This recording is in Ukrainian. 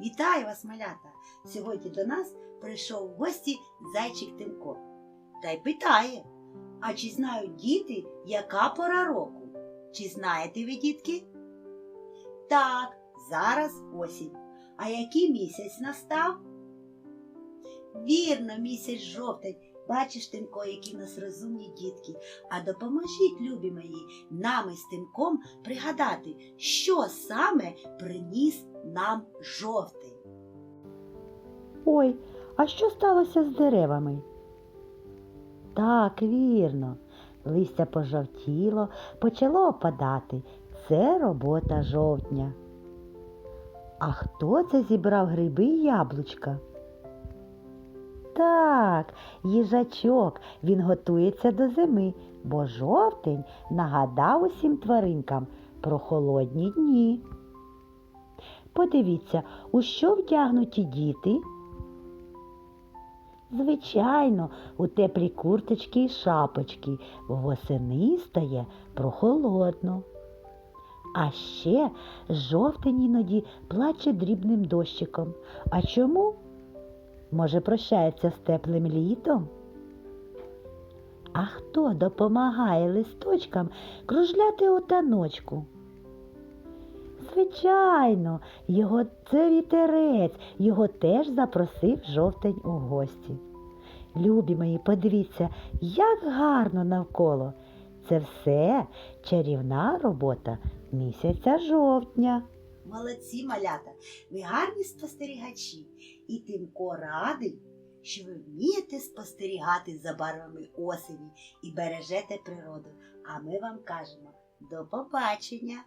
Вітаю вас, малята! Сьогодні до нас прийшов в гості зайчик Тимко. Та й питає: а чи знають діти, яка пора року? Чи знаєте ви, дітки? Так, зараз осінь. А який місяць настав? Вірно, місяць жовтень. Бачиш, Тимко, які в нас розумні дітки. А допоможіть, любі мої, нам із Тимком пригадати, що саме приніс нам жовтень. Ой, а що сталося з деревами? Так, вірно. Листя пожовтіло, почало опадати. Це робота жовтня. А хто це зібрав гриби і яблучка? Так, їжачок, він готується до зими, бо жовтень нагадав усім тваринкам про холодні дні. Подивіться, у що вдягнуті діти? Звичайно, у теплі курточки і шапочки, восени стає прохолодно. А ще жовтень іноді плаче дрібним дощиком. А чому? Може, прощається з теплим літом? А хто допомагає листочкам кружляти у таночку? Звичайно, його це вітерець, його теж запросив жовтень у гості. Любі мої, подивіться, як гарно навколо. Це все чарівна робота місяця жовтня. Молодці, малята, ви гарні спостерігачі, і Тимко радий, що ви вмієте спостерігати за барвами осені і бережете природу. А ми вам кажемо до побачення!